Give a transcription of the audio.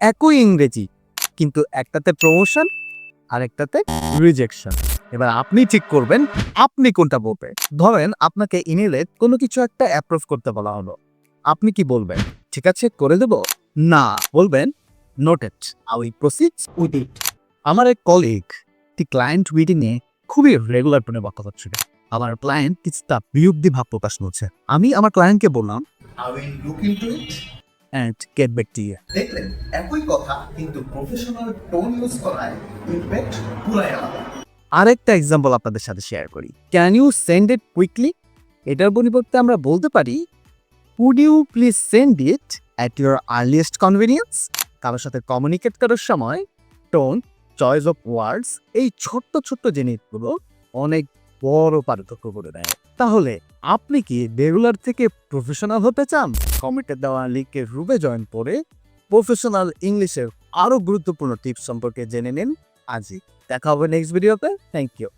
একই ইংরেজি, কিন্তু একটাতে প্রমোশন আর একটাতে রিজেকশন এবার আপনি ঠিক করবেন, আপনি কোনটা বলবেন? ধরেন আপনাকে ইমেলে কোনো কিছু একটা অ্যাপ্রুভ করতে বলা হলো। আপনি কি বলবেন? ঠিক আছে, করে দেব? না, বলবেন noted I proceed with it আমার এক কলিগ একটি ক্লায়েন্ট মিটিংয়ে খুবই রেগুলার টোনে বক্তা করছিল আমার ক্লায়েন্ট কিছুটা বিরুদ্ধি ভাব প্রকাশ করছে। আমি আমার ক্লায়েন্টকে বললাম, I will look into it. And get back to you দেখলেন একই কথা কিন্তু প্রফেশনাল টোন ইউজ করায় ইম্প্যাক্ট পুরাই আলাদা। আরেকটা এক্সাম্পল আপনাদের সাথে শেয়ার করি। Can you send it quickly এটার পরিবর্তে আমরা বলতে পারি would you please send it at your earliest convenience কারোর সাথে কমিউনিকেট করার সময় টোন চয়েস অফ ওয়ার্ডস এই ছোট্ট ছোট্ট জিনিসগুলো অনেক বড় পার্থক্য করে দেয়। তাহলে আপনি কি রেগুলার থেকে প্রফেশনাল হতে চান? কমিটে দেওয়া লিঙ্কের রুবে জয়েন করে প্রফেশনাল ইংলিশের আরও গুরুত্বপূর্ণ টিপস সম্পর্কে জেনে নিন। আজই দেখা হবে নেক্সট ভিডিওতে থ্যাংক ইউ